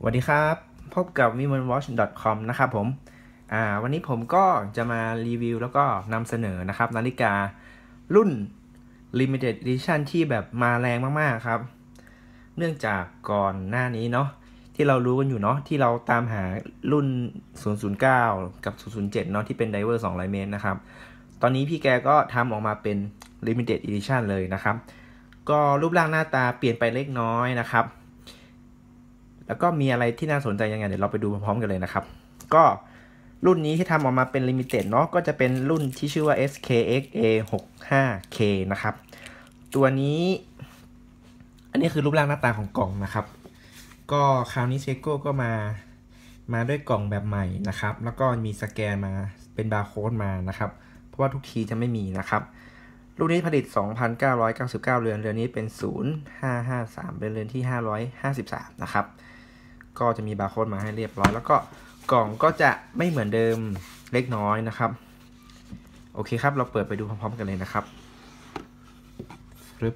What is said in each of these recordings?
สวัสดีครับ พบกับ w o m e n w a t c h c o m นะครับผมอ่าวันนี้ผมก็จะมารีวิวแล้วก็นำเสนอนะครับ นาฬิการุ่น Limited Edition ที่แบบมาแรงมาก ๆ ครับ เนื่องจากก่อนหน้านี้เนาะที่เรารู้กันอยู่เนาะที่เราตามหารุ่น 009 กับ 007 เนาะที่เป็นไดเวอร์200 เมตรนะครับ ตอนนี้พี่แกก็ทำออกมาเป็น Limited Edition เลยนะครับ ก็รูปร่างหน้าตาเปลี่ยนไปเล็กน้อยนะครับ แล้วก็มีอะไรที่น่าสนใจยังไงเดี๋ยวเราไปดูพร้อมๆกันเลยนะครับ ก็รุ่นนี้ที่ทำออกมาเป็นลิมิเต็ดเนาะก็จะเป็นรุ่นที่ชื่อว่า SKX A65K นะครับ ตัวนี้ อันนี้คือรูปร่างหน้าตาของกล่องนะครับ ก็คราวนี้เซโก้ก็มามาด้วยกล่องแบบใหม่นะครับ แล้วก็มีสแกนมาเป็นบาร์โค้ดมานะครับ เพราะว่าทุกทีจะไม่มีนะครับ รุ่นนี้ผลิต 2,999 เรือน เรือนนี้เป็น 0553 เป็นเรือนที่ 553 นะครับ ก็จะมีบาร์โค้ดมาให้เรียบร้อย แล้วก็กล่องก็จะไม่เหมือนเดิมเล็กน้อยนะครับ โอเคครับ เราเปิดไปดูพร้อมๆกันเลยนะครับรึบ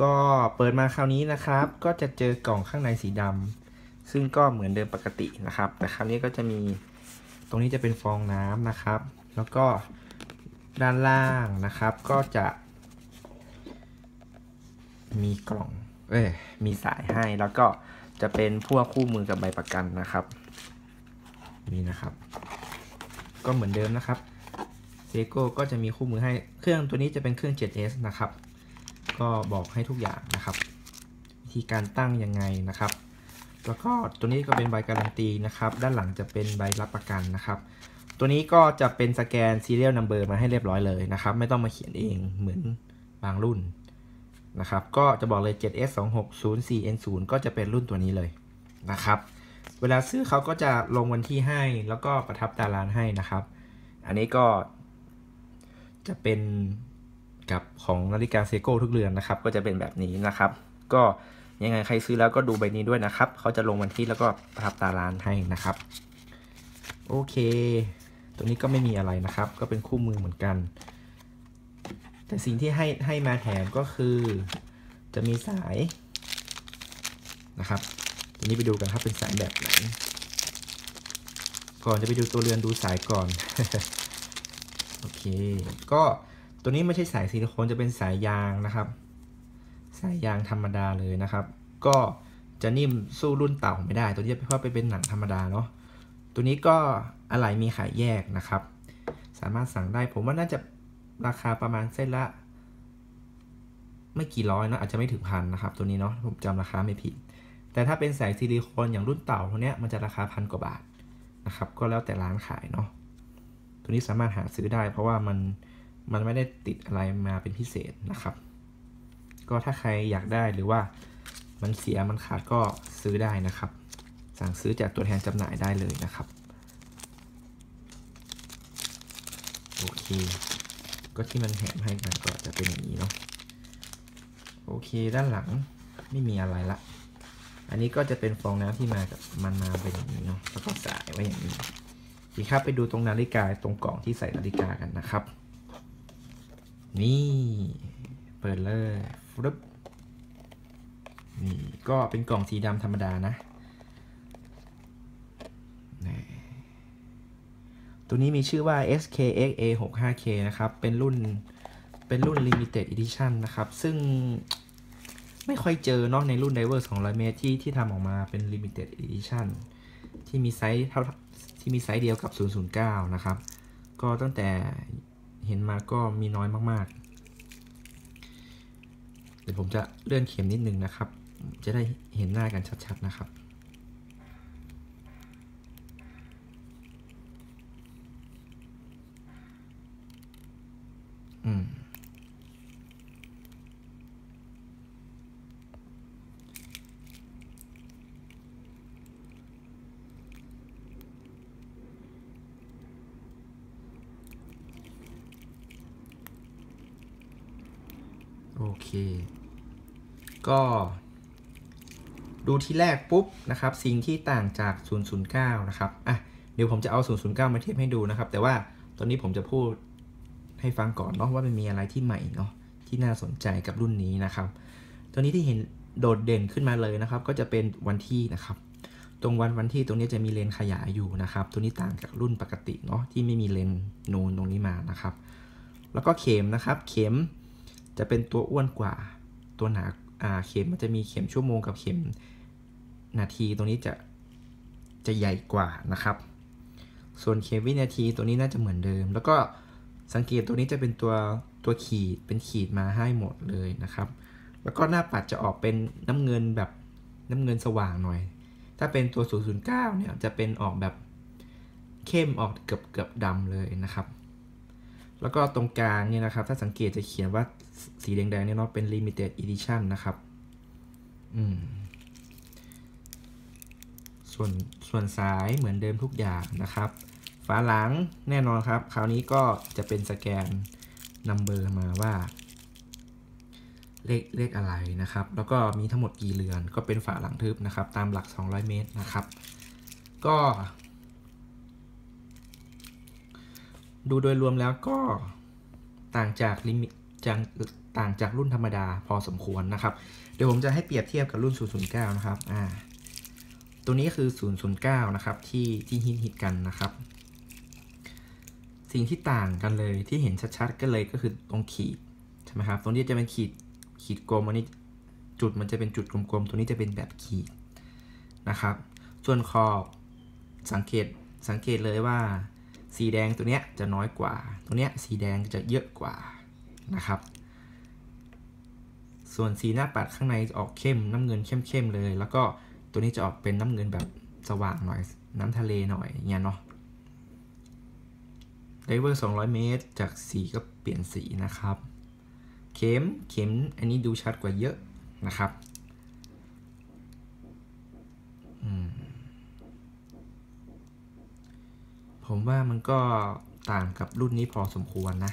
ก็เปิดมาคราวนี้นะครับ ก็จะเจอกล่องข้างในสีดำซึ่งก็เหมือนเดิมปกตินะครับ แต่คราวนี้ก็จะมีตรงนี้จะเป็นฟองน้ำนะครับ แล้วก็ด้านล่างนะครับ ก็จะ มีกล่อง เอ้ยมีสายให้แล้วก็ จะเป็นพวกคู่มือกับใบประกันนะครับ นี่นะครับ ก็เหมือนเดิมนะครับเซโก้ก็จะมีคู่มือให้เครื่องตัวนี้จะเป็นเครื่อง 7S นะครับ ก็บอกให้ทุกอย่างนะครับวิธีการตั้งยังไงนะครับ แล้วก็ตัวนี้ก็เป็นใบการันตีนะครับ ด้านหลังจะเป็นใบรับประกันนะครับ ตัวนี้ก็จะเป็นสแกน serial number มาให้เรียบร้อยเลยนะครับ ไม่ต้องมาเขียนเองเหมือนบางรุ่น นะครับ ก็จะบอกเลย 7S2604N0 ก็จะเป็นรุ่นตัวนี้เลยนะครับ เวลาซื้อเขาก็จะลงวันที่ให้ แล้วก็ประทับตารานให้นะครับ อันนี้ก็จะเป็นกับของนาฬิกาเซโก้ทุกเรือนนะครับ ก็จะเป็นแบบนี้นะครับ ก็ยังไงใครซื้อแล้วก็ดูใบนี้ด้วยนะครับ เขาจะลงวันที่แล้วก็ประทับตารานให้นะครับ โอเค ตัวนี้ก็ไม่มีอะไรนะครับ ก็เป็นคู่มือเหมือนกัน แต่สิ่งที่ให้ให้มาแถมก็คือจะมีสายนะครับ ทีนี้ไปดูกันครับเป็นสายแบบไหน ก่อนจะไปดูตัวเรือนดูสายก่อน โอเค ก็ตัวนี้ไม่ใช่สายซิลิโคนจะเป็นสายยางนะครับ สายยางธรรมดาเลยนะครับ ก็จะนิ่มสู้รุ่นเต่าไม่ได้ ตัวนี้เพราะไปเป็นหนังธรรมดาเนาะ ตัวนี้ก็อะไหล่มีขายแยกนะครับ สามารถสั่งได้ผมว่าน่าจะ ราคาประมาณเส้นละ ไม่กี่ร้อยนะอาจจะไม่ถึงพันนะครับ ตัวนี้เนาะผมจำราคาไม่ผิด แต่ถ้าเป็นสายซิลิโคนอย่างรุ่นเต่าตัวเนี้ยมันจะราคาพันกว่าบาทนะครับ ก็แล้วแต่ร้านขายเนาะตัวนี้สามารถหาซื้อได้ เพราะว่ามันมันไม่ได้ติดอะไรมาเป็นพิเศษนะครับ ก็ถ้าใครอยากได้หรือว่ามันเสียมันขาดก็ซื้อได้นะครับ สั่งซื้อจากตัวแทนจำหน่ายได้เลยนะครับ โอเค ก็ที่มันแถมให้มันก็จะเป็นอย่างนี้เนาะโอเคด้านหลังไม่มีอะไรละ อันนี้ก็จะเป็นฟองน้ำที่มากับมันมาเป็นอย่างนี้เนาะแล้วก็สายไว้อย่างนี้ดีครับไปดูตรงนาฬิกาตรงกล่องที่ใส่นาฬิกากันนะครับ นี่เปิดเลยฟลุปนี่ก็เป็นกล่องสีดำธรรมดานะ ตัวนี้มีชื่อว่า SKX A65K นะครับ เป็นรุ่น เป็นรุ่น Limited Edition นะครับ ซึ่งไม่ค่อยเจอเนาะในรุ่น Diver 200 เมตรที่ที่ทำออกมาเป็น Limited Edition ที่มีไซส์เท่าที่มีไซส์เดียวกับ 009 นะครับ ก็ตั้งแต่เห็นมาก็มีน้อยมาก ๆ เดี๋ยวผมจะเลื่อนเข็มนิดนึงนะครับ จะได้เห็นหน้ากันชัด ๆ นะครับ เค ก็ดูที่แรกปุ๊บนะครับ สิ่งที่ต่างจาก 009 นะครับ อะ เดี๋ยวผมจะเอา 009 มาเทียบให้ดูนะครับ แต่ว่าตอนนี้ผมจะพูดให้ฟังก่อนเนาะว่ามันมีอะไรที่ใหม่เนาะที่น่าสนใจกับรุ่นนี้นะครับ ตัวนี้ที่เห็นโดดเด่นขึ้นมาเลยนะครับ ก็จะเป็นวันที่นะครับ ตรงวันวันที่ตรงนี้จะมีเลนขยายอยู่นะครับ ตัวนี้ต่างจากรุ่นปกติเนาะที่ไม่มีเลนนูนตรงนี้มานะครับ แล้วก็เข็มนะครับ เข็ม จะเป็นตัวอ้วนกว่า ตัวหนาอ่าเข็มมันจะมีเข็มชั่วโมงกับเข็มนาทีตรงนี้จะจะใหญ่กว่านะครับ ส่วนเข็มวินาทีตัวนี้น่าจะเหมือนเดิม แล้วก็สังเกตตัวนี้จะเป็นตัวตัวขีดเป็นขีดมาให้หมดเลยนะครับ แล้วก็หน้าปัดจะออกเป็นน้ำเงินแบบน้ำเงินสว่างหน่อย ถ้าเป็นตัว 009 เนี่ยจะเป็นออกแบบเข้มออกเกือบเกือบดำเลยนะครับ แล้วก็ตรงกลางเนี่ยนะครับ ถ้าสังเกตจะเขียนว่าสีแดงๆเนี่ยเนาะเป็น limited edition นะครับอืมส่วนส่วนสายเหมือนเดิมทุกอย่างนะครับ ฝาหลังแน่นอนครับ คราวนี้ก็จะเป็นสแกนนัมเบอร์มาว่า เลขเลขอะไรนะครับ แล้วก็มีทั้งหมดกี่เรือนก็เป็นฝาหลังทึบนะครับ ตามหลัก 200 เมตรนะครับ ก็ ดูโดยรวมแล้วก็ต่างจากลิมิตจากต่างจากรุ่นธรรมดาพอสมควรนะครับ เดี๋ยวผมจะให้เปรียบเทียบกับรุ่น 009 นะครับ อ่า ตัวนี้คือ 009 นะครับ ที่ที่ฮิตฮิตกันนะครับ สิ่งที่ต่างกันเลยที่เห็นชัดๆก็เลยก็คือตรงขีดใช่ไหมครับ ตรงนี้จะเป็นขีดขีดกลมอันนี้จุดมันจะเป็นจุดกลมๆ ตัวนี้จะเป็นแบบขีดนะครับ ส่วนขอบสังเกตสังเกตเลยว่า สีแดงตัวเนี้ยจะน้อยกว่า ตัวเนี้ยสีแดงจะเยอะกว่านะครับ ส่วนสีหน้าปัดข้างในจะออกเข้มน้ำเงินเข้มๆเลย แล้วก็ตัวนี้จะออกเป็นน้ำเงินแบบสว่างหน่อยน้ำทะเลหน่อยเงี้ยเนาะไดเวอร์200 เมตร จากสีก็เปลี่ยนสีนะครับ เข็มเข็มอันนี้ดูชัดกว่าเยอะนะครับ อืม ผมว่ามันก็ต่างกับรุ่นนี้พอสมควรนะ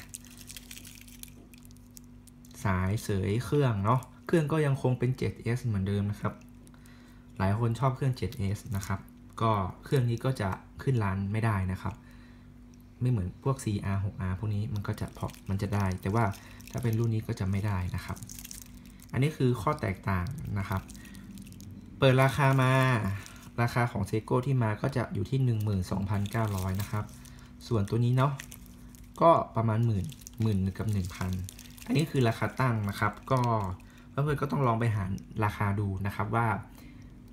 สายเสยเครื่องเนาะ เครื่องก็ยังคงเป็น 7S เหมือนเดิมนะครับ หลายคนชอบเครื่อง 7S นะครับ ก็เครื่องนี้ก็จะขึ้นร้านไม่ได้นะครับ ไม่เหมือนพวก 4R 6R พวกนี้มันก็จะพอมันจะได้ แต่ว่าถ้าเป็นรุ่นนี้ก็จะไม่ได้นะครับ อันนี้คือข้อแตกต่างนะครับ เปิดราคามา ราคาของเซโก้ที่มาก็จะอยู่ที่ 12,900 นะครับ ส่วนตัวนี้เนาะก็ประมาณหมื่นหมื่นกับ 1,000 อันนี้คือราคาตั้งนะครับ ก็เพื่อนๆก็ต้องลองไปหาราคาดูนะครับว่า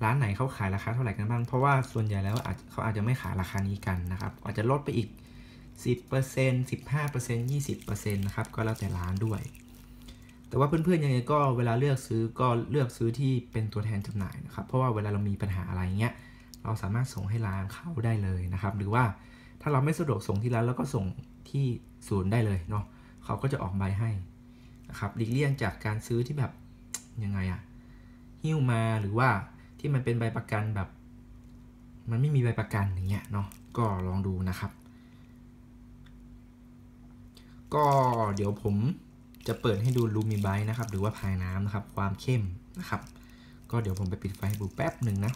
ร้านไหนเขาขายราคาเท่าไหร่กันบ้าง เพราะว่าส่วนใหญ่แล้วอาจเขาอาจจะไม่ขายราคานี้กันนะครับ อาจจะลดไปอีก 10% 15% 20%นะครับ ก็แล้วแต่ร้านด้วย แต่ว่าเพื่อนๆยังไงก็เวลาเลือกซื้อก็เลือกซื้อที่เป็นตัวแทนจำหน่ายนะครับ เพราะว่าเวลาเรามีปัญหาอะไรเงี้ยเราสามารถส่งให้ร้านเขาได้เลยนะครับ หรือว่าถ้าเราไม่สะดวกส่งที่ร้านแล้วก็ส่งที่ศูนย์ได้เลยเนาะเขาก็จะออกใบให้นะครับหลีกเลี่ยงจากการซื้อที่แบบยังไงอะหิ้วมาหรือว่าที่มันเป็นใบประกันแบบ มันไม่มีใบประกันอย่างเงี้ยเนาะก็ลองดูนะครับ ก็เดี๋ยวผม จะเปิดให้ดูลูมิไบต์นะครับ หรือว่าพายน้ำนะครับ ความเข้มนะครับ ก็เดี๋ยวผมไปปิดไฟให้ดูแป๊บหนึ่งนะ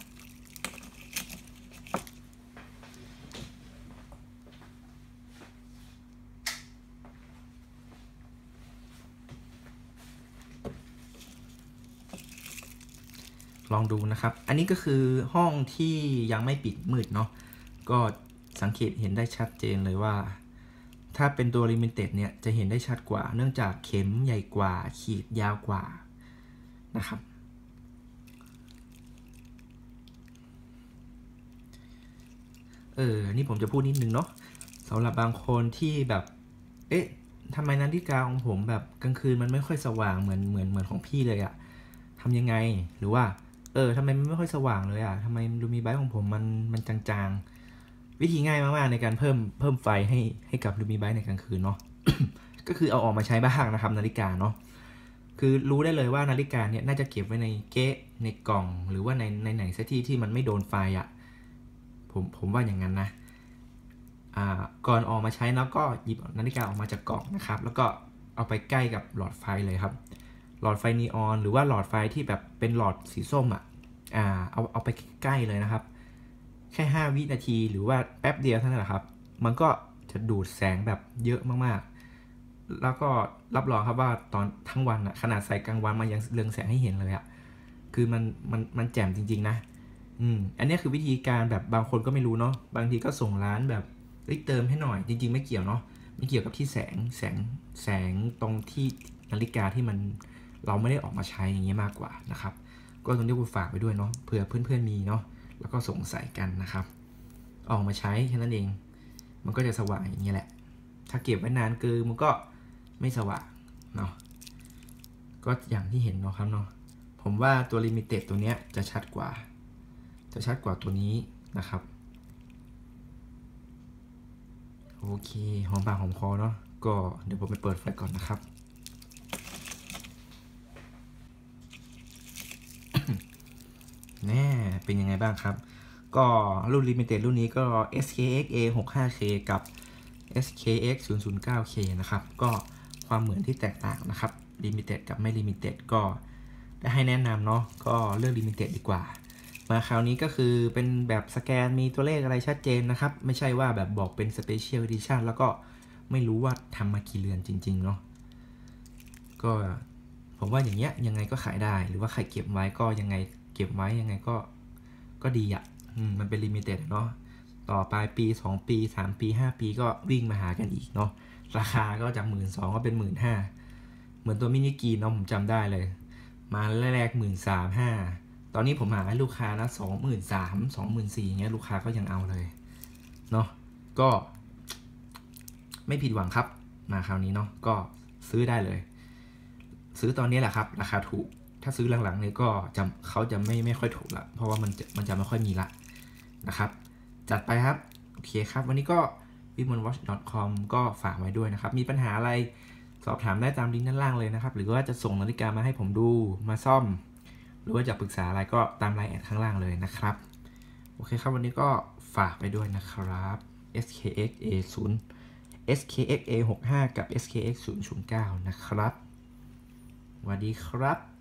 ลองดูนะครับ อันนี้ก็คือห้องที่ยังไม่ปิดมืดเนาะ ก็สังเกตเห็นได้ชัดเจนเลยว่า ถ้าเป็นตัว Limited เนี่ยจะเห็นได้ชัดกว่า เนื่องจากเข็มใหญ่กว่า ขีดยาวกว่านะครับ เออ นี่ผมจะพูดนิดนึงเนาะสำหรับบางคนที่แบบ เอ๊ะทำไมนาฬิกาของผมแบบกลางคืนมันไม่ค่อยสว่างเหมือนเหมือนเหมือนของพี่เลยอะทำยังไง หรือว่า เออทำไมมันไม่ค่อยสว่างเลยอะทำไมดูมีไบของผมมันมันจางๆ วิธีง่ายมากๆในการเพิ่มเพิ่มไฟให้ให้กับลูมิไบในกลางคืนเนาะก็คือเอาออกมาใช้บ้างนะครับ นาฬิกาเนาะคือรู้ได้เลยว่านาฬิกาเนี่ยน่าจะเก็บไว้ในเก๊ะในกล่อง หรือว่าในในไหนสักที่ที่มันไม่โดนไฟอะ่ะผมผมว่าอย่างนั้นนะอ่าก่อนออกมาใช้แล้วก็หยิบนาฬิกาออกมาจากกล่องนะครับ แล้วก็เอาไปใกล้กับหลอดไฟเลยครับ หลอดไฟนีออนหรือว่าหลอดไฟที่แบบเป็นหลอดสีส้มอะ่ะอ่าเอาเอาไปใกล้เลยนะครับ แค่ 5 วินาทีหรือว่าแป๊บเดียวเท่านั้นแหละครับ มันก็จะดูดแสงแบบเยอะมากๆ แล้วก็รับรองครับว่าตอนทั้งวันอะขนาดใส่กลางวันมันยังเรืองแสงให้เห็นเลยอะคือมันมันมันแจ่มจริง ๆ นะอืมอันนี้คือวิธีการแบบบางคนก็ไม่รู้เนาะบางทีก็ส่งร้านแบบเฮ้ยเติมให้หน่อย จริง ๆ ไม่เกี่ยวเนาะไม่เกี่ยวกับที่แสงแสงแสงตรงที่นาฬิกาที่มันเราไม่ได้ออกมาใช้อย่างเงี้ยมากกว่านะครับ ก็ต้องเรียกว่าฝากไปด้วยเนาะเผื่อเพื่อนๆมีเนาะ แล้วก็สงสัยกันนะครับ ออกมาใช้แค่นั้นเอง มันก็จะสว่างอย่างเงี้ยแหละ ถ้าเก็บไว้นานเกินมันก็ไม่สว่างเนาะก็อย่างที่เห็นเนาะครับเนาะผมว่าตัวลิมิเต็ดตัวเนี้ยจะชัดกว่า จะชัดกว่าตัวนี้นะครับ โอเค หอมปากหอมคอเนาะก็เดี๋ยวผมไปเปิดไฟก่อนนะครับ แน่ เป็นยังไงบ้างครับ ก็รุ่น Limited รุ่นนี้ก็ SKX A 6 5 K กับ SKX 0 0 9 K นะครับ ก็ความเหมือนที่แตกต่างนะครับ Limited กับไม่ Limited ก็ได้ให้แนะนำเนาะก็เลือก Limited ดีกว่า มาคราวนี้ก็คือเป็นแบบสแกนมีตัวเลขอะไรชัดเจนนะครับ ไม่ใช่ว่าแบบบอกเป็น Special Edition แล้วก็ไม่รู้ว่าทำมากี่เรือนจริง ๆ เนาะก็ผมว่าอย่างเงี้ยยังไงก็ขายได้หรือว่าใครเก็บไว้ก็ยังไงเก็บไว้ยังไงก็ ก็ดีอะ่ะมันเป็นลิมิเต็ดเนาะต่อไปปี 2 ปี 3 ปี 5 ปีก็วิ่งมาหากันอีกเนาะราคาก็จากหมื่นสองก็เป็นหมื่นห้าเหมือนตัวมินิกีเนาะผมจำได้เลย มาแรกหมื่นสามห้าตอนนี้ผมหาให้ลูกค้านะสองหมื่นสามสองหมื่นสี่เงี้ยลูกค้าก็ยังเอาเลยเนาะก็ไม่ผิดหวังครับ มาคราวนี้เนาะก็ซื้อได้เลย ซื้อตอนนี้แหละครับ ราคาถูก ถ้าซื้อหลังๆเนี่ยก็จะเขาจะไม่ไม่ค่อยถูกละเพราะว่ามันจะมันจะไม่ค่อยมีละนะครับ จัดไปครับ โอเคครับ วันนี้ก็ w i m o n w a t c h c o m ก็ฝากไว้ด้วยนะครับ มีปัญหาอะไรสอบถามได้ตามลิงก์ด้านล่างเลยนะครับ หรือว่าจะส่งนาฬิกามาให้ผมดูมาซ่อม หรือว่าจะปรึกษาอะไรก็ตามไลน์แอดข้างล่างเลยนะครับ โอเคครับ วันนี้ก็ฝากไปด้วยนะครับ SKX A0 SKX A65 กับ SKX 009 นะครับสวัสดีครับ